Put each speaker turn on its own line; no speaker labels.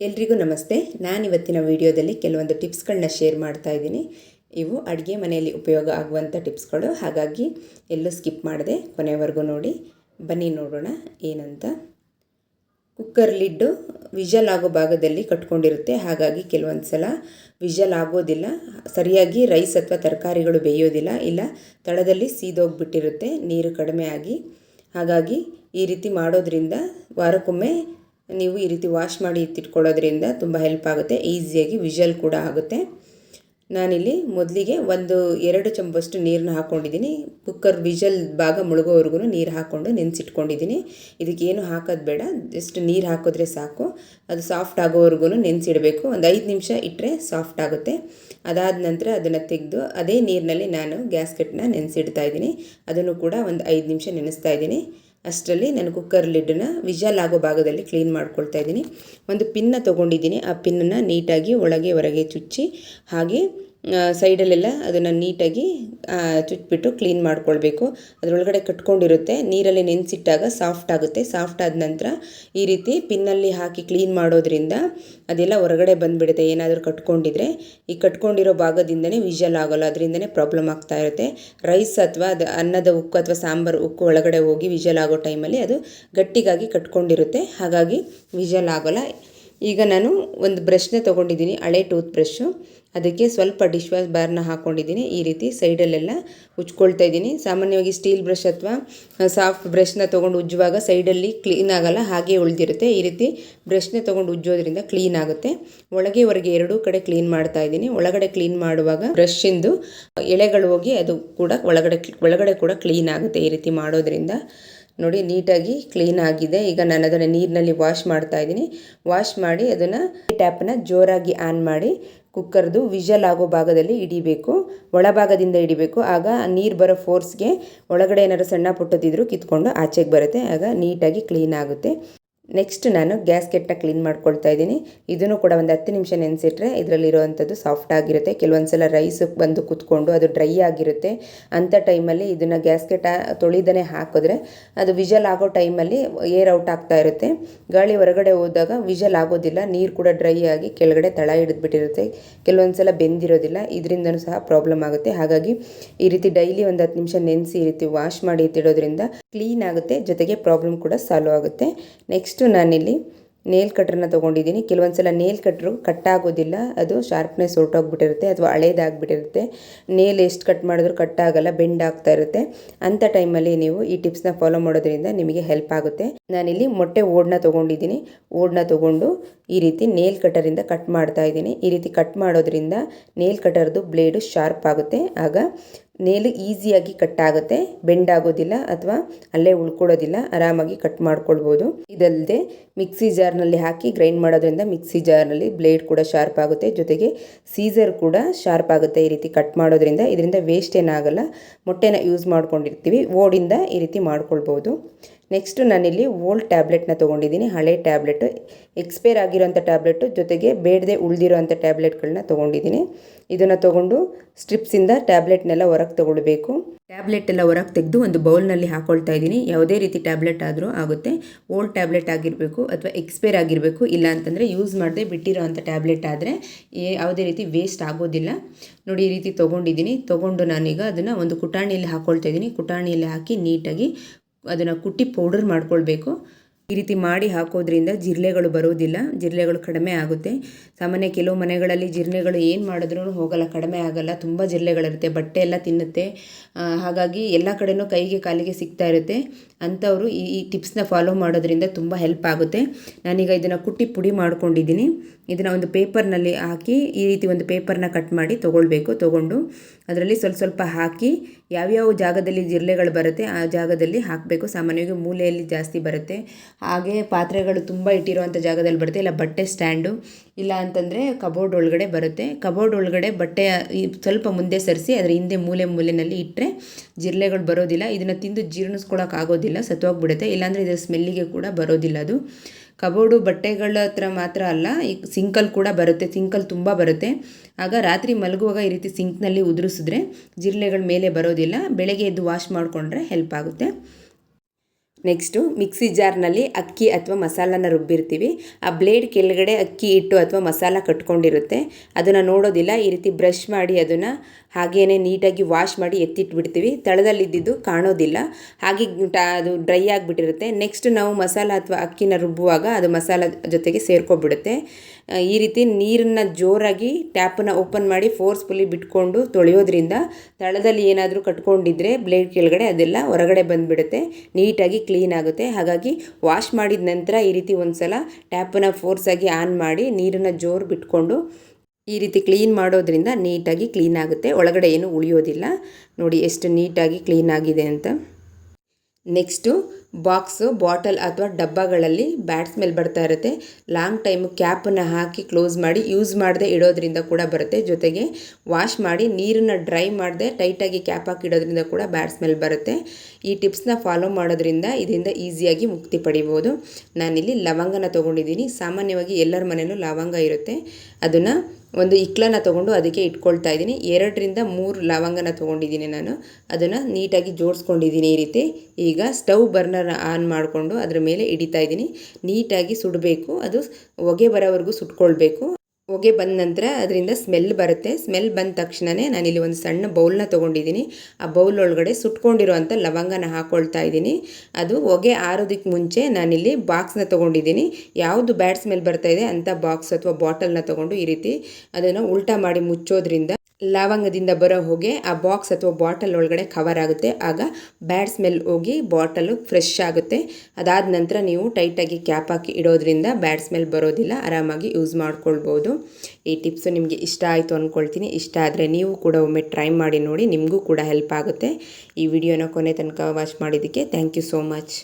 ಎಲ್ರಿಗೂ ನಮಸ್ತೆ. ನಾನು ಇವತ್ತಿನ ವಿಡಿಯೋದಲ್ಲಿ ಕೆಲವೊಂದು ಟಿಪ್ಸ್ಗಳನ್ನ ಶೇರ್ ಮಾಡ್ತಾ ಇದ್ದೀನಿ. ಇವು ಅಡುಗೆ ಮನೆಯಲ್ಲಿ ಉಪಯೋಗ ಆಗುವಂಥ ಟಿಪ್ಸ್ಗಳು. ಹಾಗಾಗಿ ಎಲ್ಲೂ ಸ್ಕಿಪ್ ಮಾಡದೆ ಕೊನೆವರೆಗೂ ನೋಡಿ. ಬನ್ನಿ ನೋಡೋಣ ಏನಂತ. ಕುಕ್ಕರ್ ಲಿಡ್ಡು ವಿಜಲ್ ಆಗೋ ಭಾಗದಲ್ಲಿ ಕಟ್ಕೊಂಡಿರುತ್ತೆ. ಹಾಗಾಗಿ ಕೆಲವೊಂದು ಸಲ ವಿಜಲ್ ಆಗೋದಿಲ್ಲ. ಸರಿಯಾಗಿ ರೈಸ್ ಅಥವಾ ತರಕಾರಿಗಳು ಬೇಯೋದಿಲ್ಲ. ಇಲ್ಲ, ತಳದಲ್ಲಿ ಸೀದೋಗ್ಬಿಟ್ಟಿರುತ್ತೆ. ನೀರು ಕಡಿಮೆ ಆಗಿ. ಹಾಗಾಗಿ ಈ ರೀತಿ ಮಾಡೋದ್ರಿಂದ ವಾರಕ್ಕೊಮ್ಮೆ ನೀವು ಈ ರೀತಿ ವಾಶ್ ಮಾಡಿ ಎತ್ತಿಟ್ಕೊಳ್ಳೋದ್ರಿಂದ ತುಂಬ ಹೆಲ್ಪ್ ಆಗುತ್ತೆ, ಈಸಿಯಾಗಿ ವಿಷಲ್ ಕೂಡ ಆಗುತ್ತೆ. ನಾನಿಲ್ಲಿ ಮೊದಲಿಗೆ ಒಂದು ಎರಡು ಚಮಚಷ್ಟು ನೀರನ್ನ ಹಾಕ್ಕೊಂಡಿದ್ದೀನಿ ಕುಕ್ಕರ್ ವಿಷಲ್ ಭಾಗ ಮುಳುಗೋವರೆಗೂ ನೀರು ಹಾಕ್ಕೊಂಡು ನೆನೆಸಿಟ್ಕೊಂಡಿದ್ದೀನಿ. ಇದಕ್ಕೇನು ಹಾಕೋದು ಬೇಡ, ಜಸ್ಟ್ ನೀರು ಹಾಕಿದ್ರೆ ಸಾಕು. ಅದು ಸಾಫ್ಟ್ ಆಗೋವರೆಗೂ ನೆನೆಸಿಡಬೇಕು. ಒಂದು ಐದು ನಿಮಿಷ ಇಟ್ಟರೆ ಸಾಫ್ಟ್ ಆಗುತ್ತೆ. ಅದಾದ ನಂತರ ಅದನ್ನು ತೆಗೆದು ಅದೇ ನೀರಿನಲ್ಲಿ ನಾನು ಗ್ಯಾಸ್ಕೆಟ್ನ ನೆನೆಸಿಡ್ತಾ ಇದ್ದೀನಿ. ಅದನ್ನು ಕೂಡ ಒಂದು ಐದು ನಿಮಿಷ ನೆನೆಸ್ತಾ ಇದ್ದೀನಿ. ಅಷ್ಟರಲ್ಲಿ ನಾನು ಕುಕ್ಕರ್ ಲಿಡ್ಡನ್ನ ವಿಜಲ್ ಆಗೋ ಭಾಗದಲ್ಲಿ ಕ್ಲೀನ್ ಮಾಡ್ಕೊಳ್ತಾ ಇದ್ದೀನಿ. ಒಂದು ಪಿನ್ನ ತೊಗೊಂಡಿದ್ದೀನಿ. ಆ ಪಿನ್ನನ್ನು ನೀಟಾಗಿ ಒಳಗೆ ಹೊರಗೆ ಚುಚ್ಚಿ ಹಾಗೆ ಸೈಡಲ್ಲೆಲ್ಲ ಅದನ್ನು ನೀಟಾಗಿ ಚುಚ್ಚಿಬಿಟ್ಟು ಕ್ಲೀನ್ ಮಾಡ್ಕೊಳ್ಬೇಕು. ಅದರೊಳಗಡೆ ಕಟ್ಕೊಂಡಿರುತ್ತೆ. ನೀರಲ್ಲಿ ನೆನೆಸಿಟ್ಟಾಗ ಸಾಫ್ಟ್ ಆಗುತ್ತೆ. ಸಾಫ್ಟ್ ಆದ ನಂತರ ಈ ರೀತಿ ಪಿನ್ನಲ್ಲಿ ಹಾಕಿ ಕ್ಲೀನ್ ಮಾಡೋದ್ರಿಂದ ಅದೆಲ್ಲ ಹೊರಗಡೆ ಬಂದುಬಿಡುತ್ತೆ. ಏನಾದರೂ ಕಟ್ಕೊಂಡಿದ್ರೆ ಈ ಕಟ್ಕೊಂಡಿರೋ ಭಾಗದಿಂದನೇ ವಿಜಲ್ ಆಗೋಲ್ಲ. ಅದರಿಂದನೇ ಪ್ರಾಬ್ಲಮ್ ಆಗ್ತಾ ಇರುತ್ತೆ. ರೈಸ್ ಅಥವಾ ಅದು ಅನ್ನದ ಉಕ್ಕು ಅಥವಾ ಸಾಂಬಾರು ಉಕ್ಕು ಒಳಗಡೆ ಹೋಗಿ ವಿಷಲ್ ಆಗೋ ಟೈಮಲ್ಲಿ ಅದು ಗಟ್ಟಿಗಾಗಿ ಕಟ್ಕೊಂಡಿರುತ್ತೆ. ಹಾಗಾಗಿ ವಿಷಲ್ ಆಗೋಲ್ಲ. ಈಗ ನಾನು ಒಂದು ಬ್ರಷ್ನ ತೊಗೊಂಡಿದ್ದೀನಿ, ಹಳೆ ಟೂತ್ ಬ್ರಷ್ಷು ಅದಕ್ಕೆ ಸ್ವಲ್ಪ ಡಿಶ್ ವಾಶ್ ಬಾರ್ನ ಹಾಕ್ಕೊಂಡಿದ್ದೀನಿ ಈ ರೀತಿ ಸೈಡಲ್ಲೆಲ್ಲ ಉಜ್ಕೊಳ್ತಾ ಇದ್ದೀನಿ. ಸಾಮಾನ್ಯವಾಗಿ ಸ್ಟೀಲ್ ಬ್ರಷ್ ಅಥವಾ ಸಾಫ್ಟ್ ಬ್ರಷ್ನ ತೊಗೊಂಡು ಉಜ್ಜುವಾಗ ಸೈಡಲ್ಲಿ ಕ್ಲೀನ್ ಆಗಲ್ಲ, ಹಾಗೆ ಉಳಿದಿರುತ್ತೆ. ಈ ರೀತಿ ಬ್ರಷ್ನ ತೊಗೊಂಡು ಉಜ್ಜೋದ್ರಿಂದ ಕ್ಲೀನ್ ಆಗುತ್ತೆ. ಒಳಗೆ ಹೊರಗೆ ಎರಡೂ ಕಡೆ ಕ್ಲೀನ್ ಮಾಡ್ತಾ ಇದ್ದೀನಿ. ಒಳಗಡೆ ಕ್ಲೀನ್ ಮಾಡುವಾಗ ಬ್ರಷ್ಷಿಂದು ಎಳೆಗಳು ಹೋಗಿ ಅದು ಕೂಡ ಒಳಗಡೆ ಒಳಗಡೆ ಕೂಡ ಕ್ಲೀನ್ ಆಗುತ್ತೆ ಈ ರೀತಿ ಮಾಡೋದ್ರಿಂದ. ನೋಡಿ, ನೀಟಾಗಿ ಕ್ಲೀನ್ ಆಗಿದೆ. ಈಗ ನಾನು ಅದನ್ನು ನೀರಿನಲ್ಲಿ ವಾಶ್ ಮಾಡ್ತಾ ಇದ್ದೀನಿ. ವಾಶ್ ಮಾಡಿ ಅದನ್ನು ಟ್ಯಾಪನ್ನ ಜೋರಾಗಿ ಆನ್ ಮಾಡಿ ಕುಕ್ಕರ್ದು ವಿಷಲ್ ಆಗೋ ಭಾಗದಲ್ಲಿ ಹಿಡಿಬೇಕು, ಒಳಭಾಗದಿಂದ ಹಿಡಿಬೇಕು. ಆಗ ನೀರು ಬರೋ ಫೋರ್ಸ್ಗೆ ಒಳಗಡೆ ಏನಾದ್ರು ಸಣ್ಣ ಪುಟ್ಟದಿದ್ರು ಕಿತ್ಕೊಂಡು ಆಚೆಗೆ ಬರುತ್ತೆ. ಆಗ ನೀಟಾಗಿ ಕ್ಲೀನ್ ಆಗುತ್ತೆ. ನೆಕ್ಸ್ಟ್ ನಾನು ಗ್ಯಾಸ್ಕೆಟ್ನ ಕ್ಲೀನ್ ಮಾಡ್ಕೊಳ್ತಾ ಇದ್ದೀನಿ. ಇದನ್ನು ಕೂಡ ಒಂದು ಹತ್ತು ನಿಮಿಷ ನೆನೆಸಿಟ್ರೆ ಇದರಲ್ಲಿರುವಂಥದ್ದು ಸಾಫ್ಟ್ ಆಗಿರುತ್ತೆ. ಕೆಲವೊಂದು ಸಲ ರೈಸ್ ಬಂದು ಕುತ್ಕೊಂಡು ಅದು ಡ್ರೈ ಆಗಿರುತ್ತೆ. ಅಂಥ ಟೈಮಲ್ಲಿ ಇದನ್ನು ಗ್ಯಾಸ್ಕೆಟ್ ತೊಳಿದನೇ ಹಾಕಿದ್ರೆ ಅದು ವಿಜಲ್ ಆಗೋ ಟೈಮಲ್ಲಿ ಏರ್ ಔಟ್ ಆಗ್ತಾ ಇರುತ್ತೆ. ಗಾಳಿ ಹೊರಗಡೆ ಹೋದಾಗ ವಿಜಲ್ ಆಗೋದಿಲ್ಲ. ನೀರು ಕೂಡ ಡ್ರೈ ಆಗಿ ಕೆಳಗಡೆ ತಳ ಹಿಡಿದ್ಬಿಟ್ಟಿರುತ್ತೆ. ಕೆಲವೊಂದು ಸಲ ಬೆಂದಿರೋದಿಲ್ಲ. ಇದರಿಂದನೂ ಸಹ ಪ್ರಾಬ್ಲಮ್ ಆಗುತ್ತೆ. ಹಾಗಾಗಿ ಈ ರೀತಿ ಡೈಲಿ ಒಂದು ಹತ್ತು ನಿಮಿಷ ನೆನೆಸಿ ಈ ರೀತಿ ವಾಶ್ ಮಾಡಿ ಎತ್ತಿಡೋದ್ರಿಂದ ಕ್ಲೀನ್ ಆಗುತ್ತೆ. ಜೊತೆಗೆ ಪ್ರಾಬ್ಲಮ್ ಕೂಡ ಸಾಲ್ವ್ ಆಗುತ್ತೆ. ನೆಕ್ಸ್ಟ್ ನೆಕ್ಸ್ಟು ನಾನಿಲ್ಲಿ ನೇಲ್ ಕಟ್ರನ್ನ ತೊಗೊಂಡಿದ್ದೀನಿ. ಕೆಲವೊಂದು ಸಲ ನೇಲ್ ಕಟ್ರು ಕಟ್ಟಾಗೋದಿಲ್ಲ. ಅದು ಶಾರ್ಪ್ನೆಸ್ ಹೊರಟೋಗ್ಬಿಟ್ಟಿರುತ್ತೆ ಅಥವಾ ಹಳೇದಾಗ್ಬಿಟ್ಟಿರುತ್ತೆ. ನೇಲ್ ಎಷ್ಟು ಕಟ್ ಮಾಡಿದ್ರು ಕಟ್ಟಾಗಲ್ಲ ಬೆಂಡ್ ಆಗ್ತಾ ಇರುತ್ತೆ. ಅಂಥ ಟೈಮಲ್ಲಿ ನೀವು ಈ ಟಿಪ್ಸ್ನ ಫಾಲೋ ಮಾಡೋದ್ರಿಂದ ನಿಮಗೆ ಹೆಲ್ಪ್ ಆಗುತ್ತೆ. ನಾನಿಲ್ಲಿ ಮೊಟ್ಟೆ ಓಡನ್ನ ತೊಗೊಂಡಿದ್ದೀನಿ. ಓಡನ್ನ ತೊಗೊಂಡು ಈ ರೀತಿ ನೇಲ್ ಕಟರಿಂದ ಕಟ್ ಮಾಡ್ತಾ ಇದ್ದೀನಿ. ಈ ರೀತಿ ಕಟ್ ಮಾಡೋದ್ರಿಂದ ನೇಲ್ ಕಟರ್ದು ಬ್ಲೇಡು ಶಾರ್ಪ್ ಆಗುತ್ತೆ. ಆಗ ನೇಲು ಈಸಿಯಾಗಿ ಕಟ್ ಆಗುತ್ತೆ ಬೆಂಡ್ ಆಗೋದಿಲ್ಲ ಅಥವಾ ಅಲ್ಲೇ ಉಳ್ಕೊಳ್ಳೋದಿಲ್ಲ, ಆರಾಮಾಗಿ ಕಟ್ ಮಾಡ್ಕೊಳ್ಬೋದು. ಇದಲ್ಲದೆ ಮಿಕ್ಸಿ ಜಾರ್ನಲ್ಲಿ ಹಾಕಿ ಗ್ರೈಂಡ್ ಮಾಡೋದ್ರಿಂದ ಮಿಕ್ಸಿ ಜಾರ್ನಲ್ಲಿ ಬ್ಲೇಡ್ ಕೂಡ ಶಾರ್ಪ್ ಆಗುತ್ತೆ. ಜೊತೆಗೆ ಸೀಸರ್ ಕೂಡ ಶಾರ್ಪ್ ಆಗುತ್ತೆ ಈ ರೀತಿ ಕಟ್ ಮಾಡೋದ್ರಿಂದ. ಇದರಿಂದ ವೇಸ್ಟ್ ಏನಾಗಲ್ಲ ಮೊಟ್ಟೆನ ಯೂಸ್ ಮಾಡ್ಕೊಂಡಿರ್ತೀವಿ, ಓಡಿಂದ ಈ ರೀತಿ ಮಾಡ್ಕೊಳ್ಬೋದು. ನೆಕ್ಸ್ಟು ನಾನಿಲ್ಲಿ ಓಲ್ಡ್ ಟ್ಯಾಬ್ಲೆಟ್ನ ತೊಗೊಂಡಿದ್ದೀನಿ. ಹಳೆ ಟ್ಯಾಬ್ಲೆಟು ಎಕ್ಸ್ಪೈರ್ ಆಗಿರೋಂಥ ಟ್ಯಾಬ್ಲೆಟು ಜೊತೆಗೆ ಬೇಡದೆ ಉಳಿದಿರೋಂಥ ಟ್ಯಾಬ್ಲೆಟ್ಗಳನ್ನ ತೊಗೊಂಡಿದ್ದೀನಿ. ಇದನ್ನು ತೊಗೊಂಡು ಸ್ಟ್ರಿಪ್ಸಿಂದ ಟ್ಯಾಬ್ಲೆಟ್ನೆಲ್ಲ ಹೊರಗೆ ತೊಗೊಳ್ಬೇಕು. ಟ್ಯಾಬ್ಲೆಟ್ ಎಲ್ಲ ಹೊರಗೆ ತೆಗೆದು ಒಂದು ಬೌಲ್ನಲ್ಲಿ ಹಾಕೊಳ್ತಾ ಇದ್ದೀನಿ. ಯಾವುದೇ ರೀತಿ ಟ್ಯಾಬ್ಲೆಟ್ ಆದರೂ ಆಗುತ್ತೆ. ಓಲ್ಡ್ ಟ್ಯಾಬ್ಲೆಟ್ ಆಗಿರಬೇಕು ಅಥವಾ ಎಕ್ಸ್ಪೈರ್ ಆಗಿರಬೇಕು, ಇಲ್ಲ ಅಂತಂದರೆ ಯೂಸ್ ಮಾಡದೆ ಬಿಟ್ಟಿರೋ ಅಂಥ ಟ್ಯಾಬ್ಲೆಟ್ ಆದರೆ ಯಾವುದೇ ರೀತಿ ವೇಸ್ಟ್ ಆಗೋದಿಲ್ಲ. ನೋಡಿ, ಈ ರೀತಿ ತೊಗೊಂಡಿದ್ದೀನಿ. ತೊಗೊಂಡು ನಾನೀಗ ಅದನ್ನು ಒಂದು ಕುಟಾಣಿಯಲ್ಲಿ ಹಾಕ್ಕೊಳ್ತಾ ಇದ್ದೀನಿ. ಕುಟಾಣಿಯಲ್ಲಿ ಹಾಕಿ ನೀಟಾಗಿ ಅದನ್ನು ಕುಟ್ಟಿ ಪೌಡರ್ ಮಾಡ್ಕೊಳ್ಬೇಕು. ಈ ರೀತಿ ಮಾಡಿ ಹಾಕೋದ್ರಿಂದ ಜಿರ್ಲೆಗಳು ಬರೋದಿಲ್ಲ ಜಿರ್ಲೆಗಳು ಕಡಿಮೆ ಆಗುತ್ತೆ. ಸಾಮಾನ್ಯ ಕೆಲವು ಮನೆಗಳಲ್ಲಿ ಜಿರಳೆಗಳು ಏನು ಮಾಡಿದ್ರೂ ಹೋಗಲ್ಲ, ಕಡಿಮೆ ಆಗಲ್ಲ, ತುಂಬ ಜಿರಲೆಗಳಿರುತ್ತೆ, ಬಟ್ಟೆ ಎಲ್ಲ ತಿನ್ನುತ್ತೆ. ಹಾಗಾಗಿ ಎಲ್ಲ ಕಡೆಯೂ ಕೈಗೆ ಕಾಲಿಗೆ ಸಿಗ್ತಾ ಇರುತ್ತೆ. ಅಂಥವರು ಈ ಈ ಟಿಪ್ಸ್ನ ಫಾಲೋ ಮಾಡೋದ್ರಿಂದ ತುಂಬ ಹೆಲ್ಪ್ ಆಗುತ್ತೆ. ನಾನೀಗ ಇದನ್ನು ಕುಟ್ಟಿ ಪುಡಿ ಮಾಡ್ಕೊಂಡಿದ್ದೀನಿ. ಇದನ್ನು ಒಂದು ಪೇಪರ್ನಲ್ಲಿ ಹಾಕಿ ಈ ರೀತಿ ಒಂದು ಪೇಪರ್ನ ಕಟ್ ಮಾಡಿ ತೊಗೊಳ್ಬೇಕು, ತೊಗೊಂಡು ಅದರಲ್ಲಿ ಸ್ವಲ್ಪ ಸ್ವಲ್ಪ ಹಾಕಿ ಯಾವ್ಯಾವ ಜಾಗದಲ್ಲಿ ಜಿರಳೆಗಳು ಬರುತ್ತೆ ಆ ಜಾಗದಲ್ಲಿ ಹಾಕಬೇಕು. ಸಾಮಾನ್ಯವಾಗಿ ಮೂಲೆಯಲ್ಲಿ ಜಾಸ್ತಿ ಬರುತ್ತೆ. ಹಾಗೆ ಪಾತ್ರೆಗಳು ತುಂಬ ಇಟ್ಟಿರುವಂಥ ಜಾಗದಲ್ಲಿ ಬರುತ್ತೆ. ಇಲ್ಲ ಬಟ್ಟೆ ಸ್ಟ್ಯಾಂಡು, ಇಲ್ಲ ಅಂತಂದರೆ ಕಬೋರ್ಡ್ ಒಳಗಡೆ ಬರುತ್ತೆ. ಕಬೋರ್ಡ್ ಒಳಗಡೆ ಬಟ್ಟೆ ಸ್ವಲ್ಪ ಮುಂದೆ ಸರಿಸಿ ಅದರ ಹಿಂದೆ ಮೂಲೆ ಮೂಲೆಯಲ್ಲಿ ಇಟ್ಟರೆ ಜಿರಳೆಗಳು ಬರೋದಿಲ್ಲ. ಇದನ್ನು ತಿಂದು ಜೀರ್ಣಿಸ್ಕೊಳಕ್ಕೆ ಆಗೋದಿಲ್ಲ ಸತ್ತೋಗ್ಬಿಡುತ್ತೆ ಇಲ್ಲಾಂದರೆ ಇದರ ಸ್ಮೆಲ್ಲಿಗೆ ಕೂಡ ಬರೋದಿಲ್ಲ ಅದು. ಕಬೋರ್ಡು ಬಟ್ಟೆಗಳ ಹತ್ರ ಮಾತ್ರ ಅಲ್ಲ, ಈ ಸಿಂಕಲ್ಲಿ ಕೂಡ ಬರುತ್ತೆ. ಸಿಂಕಲ್ಲಿ ತುಂಬ ಬರುತ್ತೆ. ಆಗ ರಾತ್ರಿ ಮಲಗುವಾಗ ಈ ರೀತಿ ಸಿಂಕ್ನಲ್ಲಿ ಉದುರಿಸಿದ್ರೆ ಜಿರಳೆಗಳ ಮೇಲೆ ಬರೋದಿಲ್ಲ. ಬೆಳಗ್ಗೆ ಎದ್ದು ವಾಶ್ ಮಾಡಿಕೊಂಡ್ರೆ ಹೆಲ್ಪ್ ಆಗುತ್ತೆ. ನೆಕ್ಸ್ಟು ಮಿಕ್ಸಿ ಜಾರ್ನಲ್ಲಿ ಅಕ್ಕಿ ಅಥವಾ ಮಸಾಲನ ರುಬ್ಬಿರ್ತೀವಿ. ಆ ಬ್ಲೇಡ್ ಕೆಳಗಡೆ ಅಕ್ಕಿ ಇಟ್ಟು ಅಥವಾ ಮಸಾಲ ಕಟ್ಕೊಂಡಿರುತ್ತೆ. ಅದನ್ನು ನೋಡೋದಿಲ್ಲ, ಈ ರೀತಿ ಬ್ರಷ್ ಮಾಡಿ ಅದನ್ನು ಹಾಗೇನೇ ನೀಟಾಗಿ ವಾಶ್ ಮಾಡಿ ಎತ್ತಿಟ್ಬಿಡ್ತೀವಿ. ತಳದಲ್ಲಿದ್ದಿದ್ದು ಕಾಣೋದಿಲ್ಲ. ಹಾಗೆ ಅದು ಡ್ರೈ ಆಗಿಬಿಟ್ಟಿರುತ್ತೆ. ನೆಕ್ಸ್ಟ್ ನಾವು ಮಸಾಲ ಅಥವಾ ಅಕ್ಕಿನ ರುಬ್ಬುವಾಗ ಅದು ಮಸಾಲ ಜೊತೆಗೆ ಸೇರ್ಕೊಬಿಡುತ್ತೆ. ಈ ರೀತಿ ನೀರನ್ನು ಜೋರಾಗಿ ಟ್ಯಾಪನ್ನು ಓಪನ್ ಮಾಡಿ ಫೋರ್ಸ್ಫುಲ್ಲಿ ಬಿಟ್ಕೊಂಡು ತೊಳೆಯೋದ್ರಿಂದ ತಳದಲ್ಲಿ ಏನಾದರೂ ಕಟ್ಕೊಂಡಿದ್ರೆ ಬ್ಲೇಡ್ ಕೆಳಗಡೆ ಅದೆಲ್ಲ ಹೊರಗಡೆ ಬಂದುಬಿಡುತ್ತೆ. ನೀಟಾಗಿ ಆಗುತ್ತೆ. ಹಾಗಾಗಿ ವಾಶ್ ಮಾಡಿದ ನಂತರ ಈ ರೀತಿ ಒಂದು ಸಲ ಟ್ಯಾಪನ್ನು ಫೋರ್ಸಾಗಿ ಆನ್ ಮಾಡಿ ನೀರನ್ನು ಜೋರು ಬಿಟ್ಕೊಂಡು ಈ ರೀತಿ ಕ್ಲೀನ್ ಮಾಡೋದ್ರಿಂದ ನೀಟಾಗಿ ಕ್ಲೀನ್ ಆಗುತ್ತೆ. ಒಳಗಡೆ ಏನು ಉಳಿಯೋದಿಲ್ಲ. ನೋಡಿ ಎಷ್ಟು ನೀಟಾಗಿ ಕ್ಲೀನ್ ಆಗಿದೆ ಅಂತ. ನೆಕ್ಸ್ಟು ಬಾಕ್ಸು, ಬಾಟಲ್ ಅಥವಾ ಡಬ್ಬಗಳಲ್ಲಿ ಬ್ಯಾಟ್ ಸ್ಮೆಲ್ ಬರ್ತಾ ಇರುತ್ತೆ. ಲಾಂಗ್ ಟೈಮು ಕ್ಯಾಪನ್ನು ಹಾಕಿ ಕ್ಲೋಸ್ ಮಾಡಿ, ಯೂಸ್ ಮಾಡದೆ ಇಡೋದ್ರಿಂದ ಕೂಡ ಬರುತ್ತೆ. ಜೊತೆಗೆ ವಾಶ್ ಮಾಡಿ, ನೀರನ್ನು ಡ್ರೈ ಮಾಡದೆ ಟೈಟಾಗಿ ಕ್ಯಾಪ್ ಹಾಕಿ ಇಡೋದ್ರಿಂದ ಕೂಡ ಬ್ಯಾಟ್ ಸ್ಮೆಲ್ ಬರುತ್ತೆ. ಈ ಟಿಪ್ಸ್ನ ಫಾಲೋ ಮಾಡೋದ್ರಿಂದ ಇದರಿಂದ ಈಸಿಯಾಗಿ ಮುಕ್ತಿ ಪಡಿಬೋದು. ನಾನಿಲ್ಲಿ ಲವಂಗನ ತೊಗೊಂಡಿದ್ದೀನಿ. ಸಾಮಾನ್ಯವಾಗಿ ಎಲ್ಲರ ಮನೆಯಲ್ಲೂ ಲವಂಗ ಇರುತ್ತೆ. ಅದನ್ನು ಒಂದು ಇಕ್ಲನ ತೊಗೊಂಡು ಅದಕ್ಕೆ ಇಟ್ಕೊಳ್ತಾ ಇದ್ದೀನಿ. ಎರಡರಿಂದ ಮೂರು ಲವಂಗನ ತೊಗೊಂಡಿದ್ದೀನಿ ನಾನು. ಅದನ್ನು ನೀಟಾಗಿ ಜೋಡಿಸ್ಕೊಂಡಿದ್ದೀನಿ ಈ ರೀತಿ. ಈಗ ಸ್ಟವ್ ಬರ್ನರ್ ಆನ್ ಮಾಡಿಕೊಂಡು ಅದರ ಮೇಲೆ ಇಡಿತಾ ಇದ್ದೀನಿ. ನೀಟಾಗಿ ಸುಡಬೇಕು. ಅದು ಹೊಗೆ ಬರೋವರೆಗೂ ಸುಟ್ಕೊಳ್ಬೇಕು. ಹೊಗೆ ಬಂದ ನಂತರ ಅದರಿಂದ ಸ್ಮೆಲ್ ಬರುತ್ತೆ. ಸ್ಮೆಲ್ ಬಂದ ತಕ್ಷಣವೇ ನಾನಿಲ್ಲಿ ಒಂದು ಸಣ್ಣ ಬೌಲ್ನ ತೊಗೊಂಡಿದ್ದೀನಿ. ಆ ಬೌಲ್ ಒಳಗಡೆ ಸುಟ್ಕೊಂಡಿರುವಂಥ ಲವಂಗನ ಹಾಕ್ಕೊಳ್ತಾ ಇದ್ದೀನಿ. ಅದು ಹೊಗೆ ಆರೋದಕ್ಕೆ ಮುಂಚೆ ನಾನಿಲ್ಲಿ ಬಾಕ್ಸ್ನ ತೊಗೊಂಡಿದ್ದೀನಿ. ಯಾವುದು ಬ್ಯಾಡ್ ಸ್ಮೆಲ್ ಬರ್ತಾ ಇದೆ ಅಂಥ ಬಾಕ್ಸ್ ಅಥವಾ ಬಾಟಲ್ನ ತೊಗೊಂಡು ಈ ರೀತಿ ಅದನ್ನು ಉಲ್ಟಾ ಮಾಡಿ ಮುಚ್ಚೋದ್ರಿಂದ ಲವಂಗದಿಂದ ಬರೋ ಹೊಗೆ ಆ ಬಾಕ್ಸ್ ಅಥವಾ ಬಾಟಲ್ ಒಳಗಡೆ ಕವರ್ ಆಗುತ್ತೆ. ಆಗ ಬ್ಯಾಡ್ ಸ್ಮೆಲ್ ಹೋಗಿ ಬಾಟಲು ಫ್ರೆಶ್ ಆಗುತ್ತೆ. ಅದಾದ ನಂತರ ನೀವು ಟೈಟಾಗಿ ಕ್ಯಾಪ್ ಹಾಕಿ ಇಡೋದ್ರಿಂದ ಬ್ಯಾಡ್ ಸ್ಮೆಲ್ ಬರೋದಿಲ್ಲ. ಆರಾಮಾಗಿ ಯೂಸ್ ಮಾಡ್ಕೊಳ್ಬೋದು. ಈ ಟಿಪ್ಸು ನಿಮಗೆ ಇಷ್ಟ ಆಯಿತು ಅಂದ್ಕೊಳ್ತೀನಿ ಇಷ್ಟ ಆದರೆ ನೀವು ಕೂಡ ಒಮ್ಮೆ ಟ್ರೈ ಮಾಡಿ ನೋಡಿ ನಿಮಗೂ ಕೂಡ ಹೆಲ್ಪ್ ಆಗುತ್ತೆ. ಈ ವಿಡಿಯೋನ ಕೊನೆ ತನಕ ವಾಚ್ ಮಾಡಿದ್ದಕ್ಕೆ ಥ್ಯಾಂಕ್ ಯು ಸೋ ಮಚ್